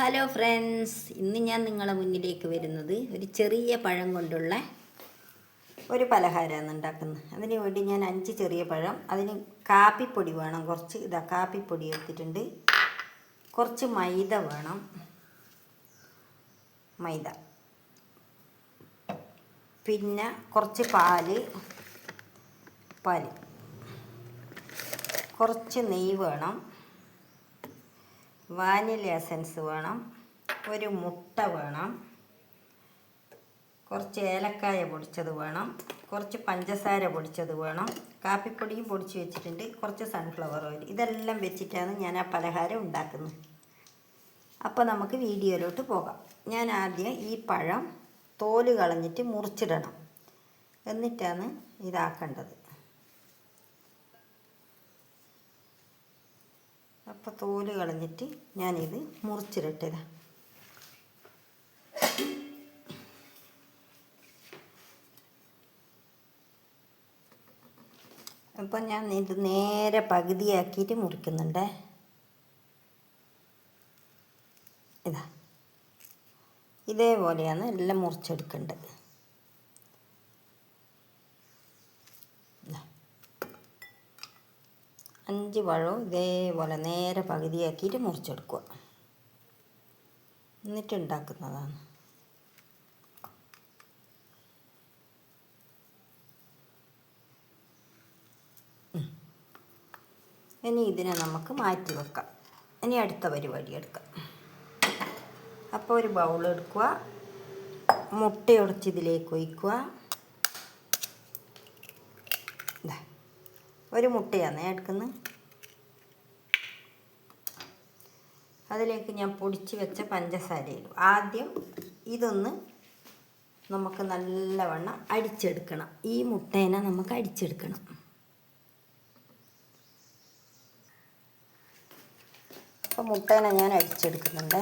Hello friends ഇന്ന് ഞാൻ നിങ്ങളെ മുന്നിലേക്ക് വരുന്നത് ഒരു ചെറിയ പഴം കൊണ്ടുള്ള ഒരു പലഹാരമാണ് ഉണ്ടാക്കുന്നത്. അതിന് വേണ്ടി ഞാൻ അഞ്ച് ചെറിയ പഴം അതിന് കാപ്പിപ്പൊടി വേണം. കുറച്ച് ഇതാ കാപ്പിപ്പൊടി എടുത്തിട്ടുണ്ട്. കുറച്ച് മൈദ വേണം. മൈദ. പിന്നെ കുറച്ച് പാൽ. പാൽ. കുറച്ച് നെയ്യ് വേണം. വാനില എസൻസ് വേണം ഒരു മുട്ട വേണം കുറച്ച് ഏലക്കായ പൊടിച്ചത് വേണം കുറച്ച് പഞ്ചസാര പൊടിച്ചത് വേണം കാപ്പിപ്പൊടിയും പൊടിച്ച് വെച്ചിട്ടുണ്ട് കുറച്ച് സൺഫ്ലവർ ഓയിൽ ഇതെല്ലാം വെച്ചിട്ടാണ് ഞാൻ ആ പലഹാരം ഉണ്ടാക്കുന്നത്. അപ്പോൾ നമുക്ക് വീഡിയോയിലോട്ട് പോകാം. ഞാൻ ആദ്യം ഈ പഴം തോൽ കളഞ്ഞിട്ട് മുറിച്ചിടണം. എന്നിട്ടാണ് ഇതാക്കേണ്ടത്. അപ്പോൾ തോൽ കളഞ്ഞിട്ട് ഞാനിത് മുറിച്ചിരട്ടതാ അപ്പം ഞാൻ ഇത് നേരെ പകുതിയാക്കിയിട്ട് മുറിക്കുന്നുണ്ടേ. ഇതാ. ഇതേപോലെയാണ് എല്ലാം മുറിച്ചെടുക്കേണ്ടത്. അഞ്ച് പഴവും ഇതേപോലെ നേരെ പകുതിയാക്കിയിട്ട് മുറിച്ചെടുക്കുക. എന്നിട്ട് ഉണ്ടാക്കുന്നതാണ്. ഇനി ഇതിനെ നമുക്ക് മാറ്റി വെക്കാം. ഇനി അടുത്ത പരിപാടി എടുക്കാം. അപ്പോൾ ഒരു ബൗൾ എടുക്കുക. മുട്ട ഉടച്ച് ഇതിലേക്ക് ഒഴിക്കുക. ഒരു മുട്ടയാണ് എടുക്കുന്നത് അതിലേക്ക് ഞാൻ പൊടിച്ച് വെച്ച പഞ്ചസാര ഇടും. ആദ്യം ഇതൊന്ന് നമുക്ക് നല്ലവണ്ണം അടിച്ചെടുക്കണം. ഈ മുട്ടേനെ നമുക്ക് അടിച്ചെടുക്കണം. അപ്പോൾ മുട്ടേനെ ഞാൻ അടിച്ചെടുക്കുന്നുണ്ട്.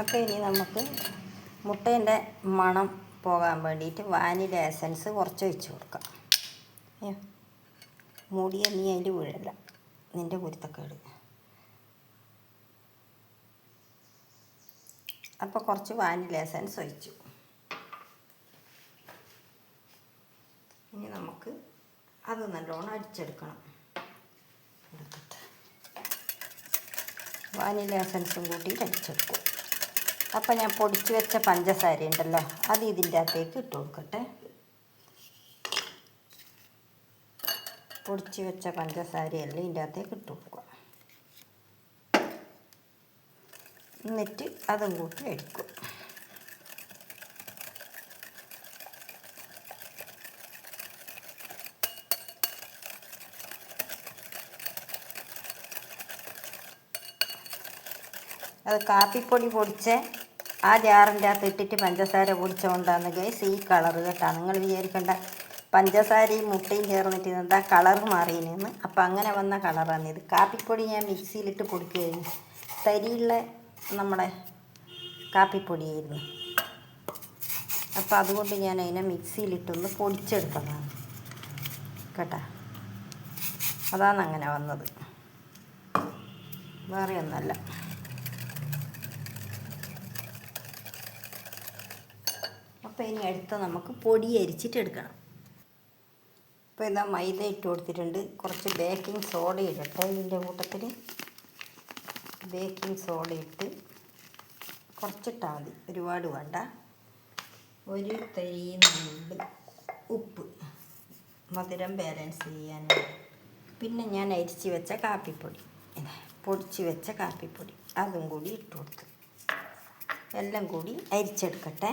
അപ്പോൾ ഇനി നമുക്ക് മുട്ടേന്റെ മണം പോകാൻ വേണ്ടിയിട്ട് വാനില എസൻസ് കുറച്ച് ഒഴിച്ച് കൊടുക്കാം. മൂടിയ നീ അതിൽ വീഴല്ല നിന്റെ കുരുത്തക്കേട്. അപ്പോൾ കുറച്ച് വാനില എസൻസ് ഒഴിച്ചു. ഇനി നമുക്ക് അത് നല്ലോണം അടിച്ചെടുക്കണം. വാനില എസൻസും കൂട്ടിയിട്ട് അടിച്ചെടുക്കും. അപ്പം ഞാൻ പൊടിച്ച് വെച്ച പഞ്ചസാര ഉണ്ടല്ലോ അത് ഇതിന്റെ അകത്തേക്ക് ഇട്ട് കൊടുക്കട്ടെ. പൊടിച്ച് വെച്ച പഞ്ചസാരയെല്ലാം ഇതിന്റെ അകത്തേക്ക് ഇട്ട് കൊടുക്കുക. എന്നിട്ട് അതും കൂട്ടി എടുക്കും. അത് കാപ്പിപ്പൊടി പൊടിച്ച. ആ ജാറിന്റെ അകത്ത് ഇട്ടിട്ട് പഞ്ചസാര പൊടിച്ചുകൊണ്ടാണ് ഗൈസ് ഈ കളർ കേട്ടോ. നിങ്ങൾ വിചാരിക്കേണ്ട. പഞ്ചസാരയും മുട്ടയും ചേർന്നിട്ട് എന്താ കളർ മാറിയെന്ന്. അപ്പം അങ്ങനെ വന്ന കളറാണ് ഇത്. കാപ്പിപ്പൊടി ഞാൻ മിക്സിയിലിട്ട് പൊടിക്കുകയായിരുന്നു. തരിയുള്ള നമ്മുടെ കാപ്പിപ്പൊടിയായിരുന്നു. അപ്പോൾ അതുകൊണ്ട് ഞാൻ അതിനെ മിക്സിയിലിട്ടൊന്ന് പൊടിച്ചെടുത്തതാണ്. കേട്ടാ? അതാണ് അങ്ങനെ വന്നത്. വേറെ ഒന്നല്ല. അപ്പോൾ ഇനി അടുത്ത നമുക്ക് പൊടി അരിച്ചിട്ട് എടുക്കണം. അപ്പോൾ ഇതാ മൈദ ഇട്ട് കൊടുത്തിട്ടുണ്ട്. കുറച്ച് ബേക്കിംഗ് സോഡ ഇടട്ടെ ഇതിന്റെ കൂട്ടത്തിൽ ബേക്കിംഗ് സോഡ ഇട്ട് കുറച്ചിട്ടാൽ മതി. ഒരുപാട് വേണ്ട. ഒരു തരി നുണ്ട് ഉപ്പ് മധുരം ബാലൻസ് ചെയ്യാൻ പിന്നെ ഞാൻ അരിച്ച് വെച്ച കാപ്പിപ്പൊടി. പൊടിച്ച് വെച്ച കാപ്പിപ്പൊടി. അതും കൂടി ഇട്ട് കൊടുത്തു. എല്ലാം കൂടി അരിച്ചെടുക്കട്ടെ.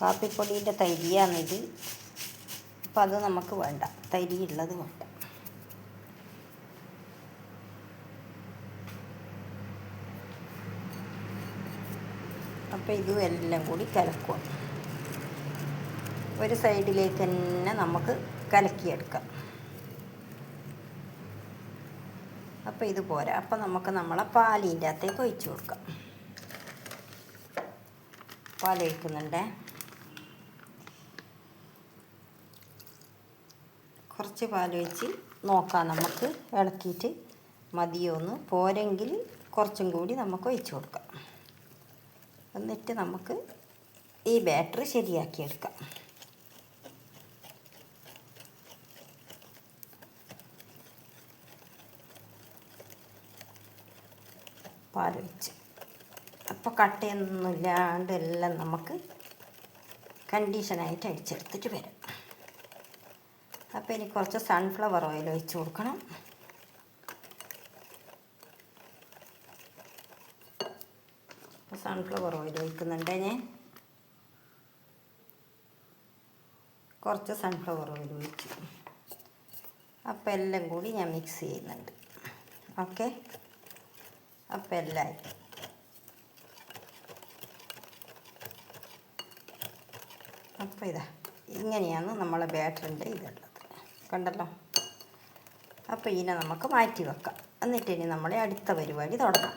കാപ്പിപ്പൊടിയുടെ തരിയാണിത്. അപ്പം അത് നമുക്ക് വേണ്ട. തരിയുള്ളത് വേണ്ട അപ്പോൾ ഇതും എല്ലാം കൂടി കലക്കുക ഒരു സൈഡിലേക്ക് തന്നെ നമുക്ക് കലക്കിയെടുക്കാം. അപ്പോൾ ഇത് പോരാ. അപ്പം നമുക്ക് നമ്മളെ പാലിന്റെ അകത്തേക്ക് ഒഴിച്ചു കൊടുക്കാം. പാലൊഴിക്കുന്നുണ്ടേ കുറച്ച് പാൽ വെച്ച് നോക്കാം നമുക്ക്. ഇളക്കിയിട്ട് മതിയോ മതിയോന്ന് പോരെങ്കിൽ കുറച്ചും കൂടി നമുക്ക് ഒഴിച്ചു കൊടുക്കാം. എന്നിട്ട് നമുക്ക് ഈ ബാറ്ററി ശരിയാക്കിയെടുക്കാം പാലൊഴിച്ച് അപ്പോൾ കട്ടയൊന്നുമില്ലാണ്ട് എല്ലാം നമുക്ക് കണ്ടീഷനായിട്ട് അടിച്ചെടുത്തിട്ട് വരാം. അപ്പോൾ ഇനി കുറച്ച് സൺഫ്ലവർ ഓയിൽ ഒഴിച്ച് കൊടുക്കണം. സൺഫ്ലവർ ഓയിൽ ഒഴിക്കുന്നുണ്ട് ഞാൻ. കുറച്ച് സൺഫ്ലവർ ഓയിൽ ഒഴിച്ചു. അപ്പോൾ എല്ലാം കൂടി ഞാൻ മിക്സ് ചെയ്യുന്നുണ്ട്. ഓക്കെ അപ്പോൾ എല്ലാം ആയി. അപ്പോൾ ഇതാ ഇങ്ങനെയാണ് നമ്മളെ ബാറ്ററിന്റെ ഇതുള്ളത് കണ്ടല്ലോ. അപ്പോൾ ഇതിനെ നമുക്ക് മാറ്റി വെക്കാം. എന്നിട്ട് ഇനി നമ്മളെ അടുത്ത പരിപാടി തുടങ്ങാം.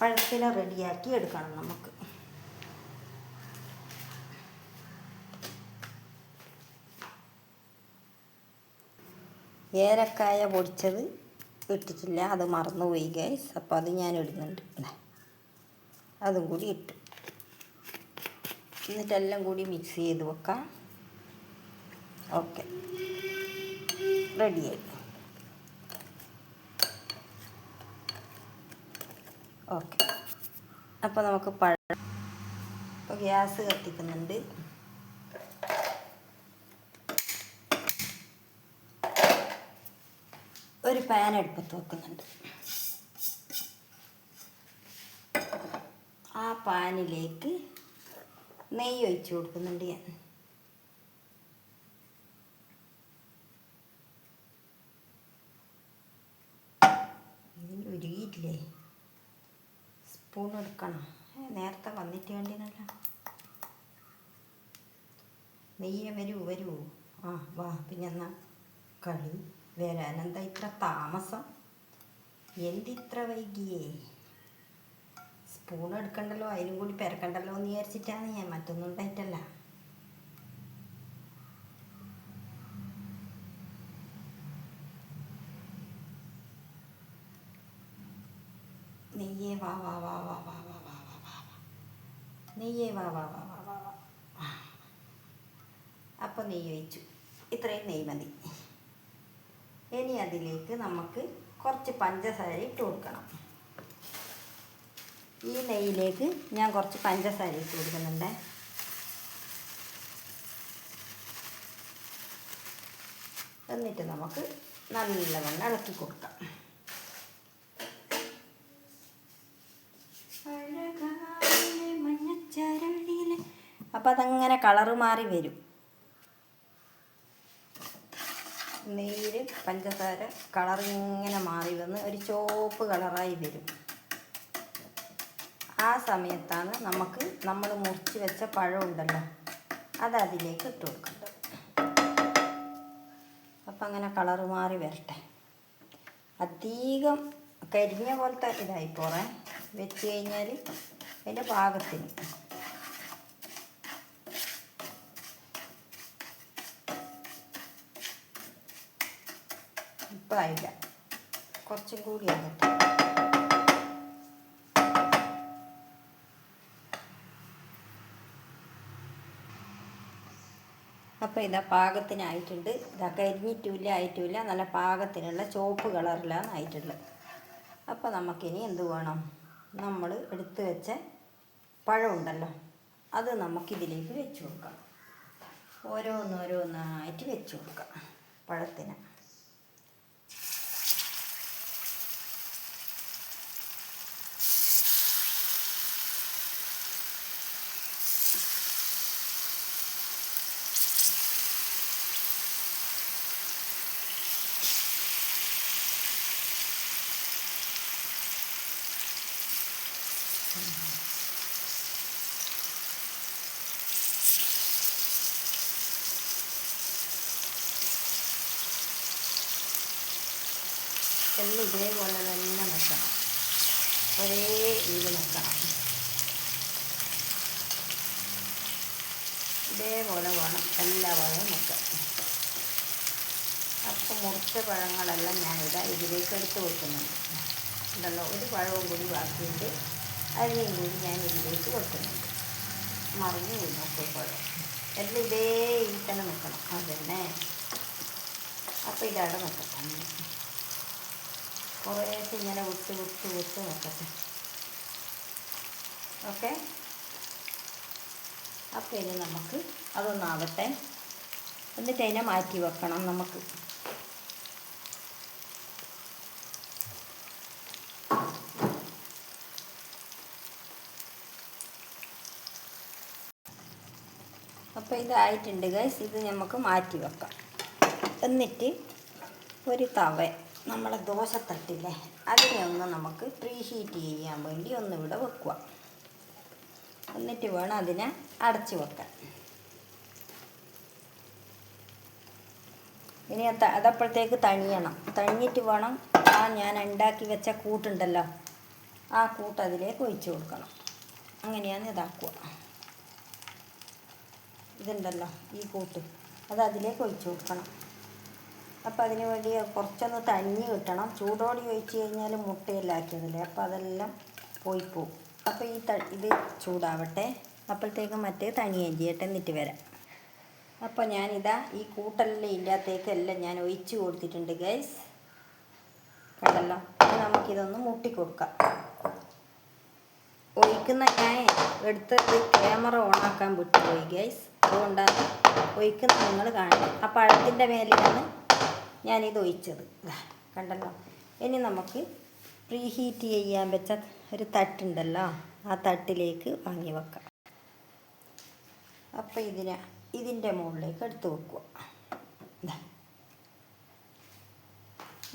പഴത്തിനെ റെഡിയാക്കി എടുക്കണം നമുക്ക്. ഏലക്കായ പൊടിച്ചത് ഇട്ടിട്ടില്ല. അത് മറന്നുപോയി ഗൈസ് അപ്പോൾ അത് ഞാൻ ഇടുന്നുണ്ട്. അതും കൂടി ഇട്ടു. എന്നിട്ടെല്ലാം കൂടി മിക്സ് ചെയ്ത് വെക്കാം. ഓക്കെ. റെഡിയായി. ഓക്കെ. അപ്പോൾ നമുക്ക് പഴം ഇപ്പോൾ ഗ്യാസ് കത്തിക്കുന്നുണ്ട്. ഒരു പാൻ എടുപ്പത്ത് വെക്കുന്നുണ്ട്. ആ പാനിലേക്ക് നെയ്യ് ഒഴിച്ചു കൊടുക്കുന്നുണ്ട് ഞാൻ. സ്പൂൺ എടുക്കണം നേരത്തെ വന്നിട്ട് വേണ്ടിയതല്ല. നെയ്യ വരൂ വരൂ. ആ വാ പിന്നെ എന്നാ? കളി വരാനെന്താ ഇത്ര താമസം? എന്തിത്ര വൈകിയേ? സ്പൂൺ എടുക്കണ്ടല്ലോ അതിനും കൂടി പെരക്കണ്ടല്ലോ എന്ന് വിചാരിച്ചിട്ടാണ് ഞാൻ. മറ്റൊന്നും ഉണ്ടായിട്ടല്ല. നെയ്യേ വാ വാ വാ. നെയ്യേ വാ വാ വാ വാ വാ അപ്പോൾ നെയ്യ് ഒഴിച്ചു. ഇത്രയും നെയ്യ് മതി. ഇനി അതിലേക്ക് നമുക്ക് കുറച്ച് പഞ്ചസാര ഇട്ട് കൊടുക്കണം. ഈ നെയ്യിലേക്ക് ഞാൻ കുറച്ച് പഞ്ചസാര ഇട്ട് കൊടുക്കുന്നുണ്ട്. എന്നിട്ട് നമുക്ക് നല്ലവണ്ണം ഇളക്കി കൊടുക്കാം. അപ്പം അതങ്ങനെ കളറ് മാറി വരും. നെയ്യിൽ പഞ്ചസാര കളർ ഇങ്ങനെ മാറി വന്ന് ഒരു ചോപ്പ് കളറായി വരും. ആ സമയത്താണ് നമുക്ക് നമ്മൾ മുറിച്ച് വെച്ച പഴം ഉണ്ടല്ലോ അത് അതിലേക്ക് ഇട്ട് കൊടുക്കേണ്ടത്. അപ്പം അങ്ങനെ കളർ മാറി വരട്ടെ. അധികം കരിഞ്ഞ പോലത്തെ ഇതായി പോറേ വെച്ച് കഴിഞ്ഞാൽ അതിന്റെ പാകത്തിന്. ആയില്ല കുറച്ചും കൂടി ആകട്ടെ. അപ്പോൾ ഇതാ പാകത്തിനായിട്ടുണ്ട്. ഇതാ കരിഞ്ഞിട്ടുമില്ല ആയിട്ടുമില്ല. നല്ല പാകത്തിനുള്ള ചുവപ്പ് കളറിലാണ് ആയിട്ടുള്ളത്. അപ്പോൾ നമുക്കിനി എന്ത് വേണം? നമ്മൾ എടുത്തു വെച്ച പഴമുണ്ടല്ലോ അത് നമുക്കിതിലേക്ക് വെച്ച് കൊടുക്കാം. ഓരോന്നോരോന്നായിട്ട് വെച്ച് കൊടുക്കാം പഴത്തിന്. എല്ലാം ഇതേപോലെ തന്നെ നിൽക്കണം ഒരേ ഇത് നിൽക്കണം ഇതേപോലെ വേണം എല്ലാ വകയും നിൽക്കാൻ അപ്പോൾ മുറിച്ച പഴങ്ങളെല്ലാം ഞാനിതാ ഇതിലേക്ക് എടുത്ത് വെക്കുന്നുണ്ട്. ഉണ്ടല്ലോ ഒരു പഴവും കൂടി ബാക്കിയുണ്ട് അതിനെയും കൂടി ഞാൻ ഇതിലേക്ക് വെക്കുന്നുണ്ട്. മറിഞ്ഞു പോയി നോക്കുക പഴം എല്ലാം ഇതേ ഇതിൽ തന്നെ നിൽക്കണം. അതന്നെ. അപ്പോൾ ഇതവിടെ നിൽക്കട്ടെ. കുറേശ്ശെ ഇങ്ങനെ വിട്ട് വിട്ട് വിട്ട് നോക്കട്ടെ. ഓക്കെ? അപ്പോൾ ഇനി നമുക്ക് അതൊന്നാവട്ടെ. എന്നിട്ട് അതിനെ മാറ്റി വെക്കണം നമുക്ക്. അപ്പോൾ ഇതായിട്ടുണ്ട് ഗൈസ് ഇത് നമുക്ക് മാറ്റി വെക്കാം. എന്നിട്ട് ഒരു തവ നമ്മളെ ദോശത്തട്ടില്ലേ അതിനെ ഒന്ന് നമുക്ക് പ്രീ ഹീറ്റ് ചെയ്യാൻ വേണ്ടി ഒന്ന് ഇവിടെ വെക്കുക എന്നിട്ട് വേണം അതിനെ അടച്ച് വെക്കാൻ. ഇനി അത് അതപ്പോഴത്തേക്ക് തണിയണം. തണിഞ്ഞിട്ട് വേണം ആ ഞാൻ ഉണ്ടാക്കി വെച്ച കൂട്ടുണ്ടല്ലോ. ആ കൂട്ട് അതിലേക്ക് ഒഴിച്ച് കൊടുക്കണം. അങ്ങനെയാണ് ഇതാക്കുക. ഇതുണ്ടല്ലോ ഈ കൂട്ട്. അത് അതിലേക്ക് ഒഴിച്ചു കൊടുക്കണം. അപ്പം അതിന് വേണ്ടി കുറച്ചൊന്ന് തഞ്ഞ് കിട്ടണം. ചൂടോടി ഒഴിച്ച് കഴിഞ്ഞാൽ മുട്ടയെല്ലാം ആക്കിയതല്ലേ? അപ്പം അതെല്ലാം പോയി പോവും. അപ്പോൾ ഈ ത ഇത് ചൂടാവട്ടെ. അപ്പോഴത്തേക്ക് മറ്റേ തണിയുകയും ചെയ്യട്ടെ എന്നിട്ട് വരാം. അപ്പോൾ ഞാനിതാ ഈ കൂട്ടെല്ലാം ഇല്ലാത്തേക്കെല്ലാം ഞാൻ ഒഴിച്ച് കൊടുത്തിട്ടുണ്ട് ഗൈസ് കണ്ടല്ലോ? നമുക്കിതൊന്ന് മുട്ടിക്കൊടുക്കാം ഒഴിക്കുന്ന ഞാൻ എടുത്തത് ക്യാമറ ഓണാക്കാൻ വിട്ടുപോയി ഗൈസ് അതുകൊണ്ടാണ് ഒഴിക്കുന്ന നിങ്ങൾ കാണുന്നത്. ആ പഴത്തിന്റെ മേലെയാണ് ഞാനിത് ഒഴിച്ചത്. കണ്ടല്ലോ? ഇനി നമുക്ക് പ്രീ ഹീറ്റ് ചെയ്യാൻ വെച്ച ഒരു തട്ടുണ്ടല്ലോ? ആ തട്ടിലേക്ക് വാങ്ങി വെക്കാം. അപ്പോൾ ഇതിനെ ഇതിന്റെ മുകളിലേക്ക് എടുത്ത് വെക്കുക.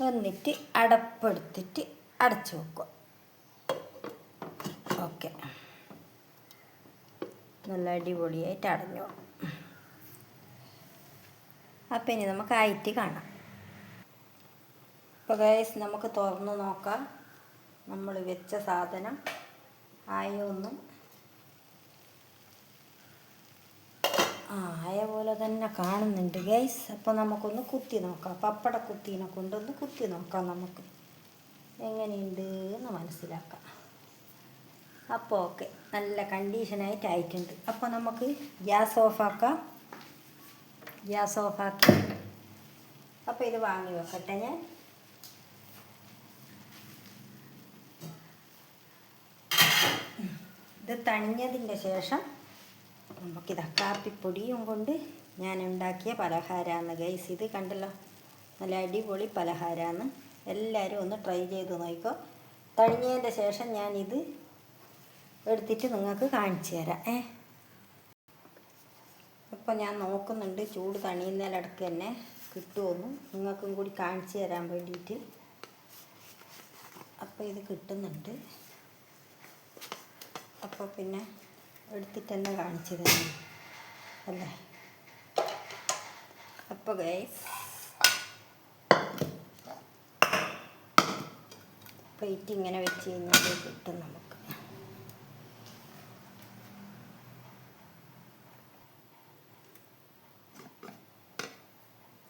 എന്നിട്ട് അടപ്പെടുത്തിട്ട് അടച്ചു വെക്കുക. ഓക്കെ. നല്ല അടിപൊളിയായിട്ട് അടഞ്ഞു. അപ്പം ഇനി നമുക്ക് ആയിട്ട് കാണാം. ഇപ്പോൾ ഗൈസ് നമുക്ക് തുറന്ന് നോക്കാം. നമ്മൾ വെച്ച സാധനം ആയൊന്നും. ആയ പോലെ തന്നെ കാണുന്നുണ്ട് ഗൈസ് അപ്പോൾ നമുക്കൊന്ന് കുത്തി നോക്കാം. പപ്പട കുത്തീനെ കൊണ്ടൊന്ന് കുത്തി നോക്കാം നമുക്ക്. എങ്ങനെയുണ്ട് എന്ന് മനസ്സിലാക്കാം. അപ്പോൾ ഓക്കെ നല്ല കണ്ടീഷനായിട്ട് ആയിട്ടുണ്ട് അപ്പോൾ നമുക്ക് ഗ്യാസ് ഓഫാക്കാം ഗ്യാസ് ഓഫാക്കി അപ്പോൾ ഇത് വാങ്ങി വെക്കട്ടെ ഞാൻ. തണിഞ്ഞതിന്റെ ശേഷം നമുക്കിതാ കാപ്പിപ്പൊടിയും കൊണ്ട് ഞാൻ ഉണ്ടാക്കിയ പലഹാരമാണ് ഗൈസ് ഇത് കണ്ടല്ലോ? നല്ല അടിപൊളി പലഹാരമാണ് എല്ലാവരും ഒന്ന് ട്രൈ ചെയ്ത് നോക്കിക്കോ തണിഞ്ഞതിന്റെ ശേഷം ഞാനിത് എടുത്തിട്ട് നിങ്ങൾക്ക് കാണിച്ചു തരാം. ഏ? അപ്പം ഞാൻ നോക്കുന്നുണ്ട് ചൂട് തണിയുന്നതിലടക്ക് തന്നെ കിട്ടുമെന്ന്. നിങ്ങൾക്കും കൂടി കാണിച്ചു തരാൻ വേണ്ടിയിട്ട്. അപ്പോൾ ഇത് കിട്ടുന്നുണ്ട്. അപ്പോൾ പിന്നെ എടുത്തിട്ട് തന്നെ കാണിച്ചു തന്നെ അല്ലേ? അപ്പോൾ ഗൈസ് പ്ലേറ്റ് ഇങ്ങനെ വെച്ച് കഴിഞ്ഞാൽ കിട്ടും നമുക്ക്.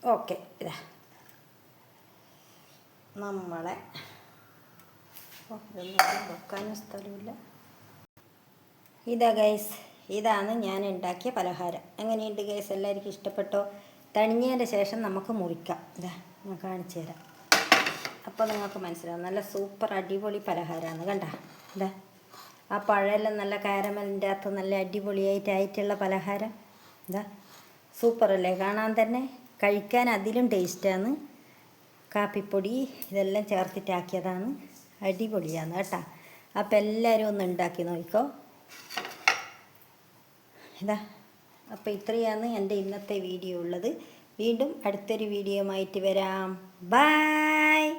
ഓക്കെ ഇതാ. നമ്മളെ വെക്കാനും സ്ഥലമില്ല. ഇതാ ഗൈസ് ഇതാണ് ഞാൻ ഉണ്ടാക്കിയ പലഹാരം. എങ്ങനെയുണ്ട് ഗൈസ് എല്ലാവർക്കും ഇഷ്ടപ്പെട്ടോ? തണിഞ്ഞതിന്റെ ശേഷം നമുക്ക് മുറിക്കാം. ഇതാ ഞാൻ കാണിച്ചു തരാം. അപ്പോൾ നിങ്ങൾക്ക് മനസ്സിലാവും നല്ല സൂപ്പർ അടിപൊളി പലഹാരമാണ് കണ്ട? ഇതാ ആ പഴമെല്ലാം നല്ല കാരമലിന്റെ അകത്ത് നല്ല അടിപൊളിയായിട്ട് ആയിട്ടുള്ള പലഹാരം ഇതാ സൂപ്പറല്ലേ കാണാൻ തന്നെ കഴിക്കാൻ അതിലും ടേസ്റ്റാണ് കാപ്പിപ്പൊടി ഇതെല്ലാം ചേർത്തിട്ടാക്കിയതാണ്. അടിപൊളിയാണ് കേട്ടോ. അപ്പോൾ എല്ലാവരും ഒന്ന് ഉണ്ടാക്കി നോക്കിക്കോ ഇതാ. അപ്പോൾ ഇത്രയാണ് എന്റെ ഇന്നത്തെ വീഡിയോ ഉള്ളത്. വീണ്ടും അടുത്തൊരു വീഡിയോ ആയിട്ട് വരാം. ബായ്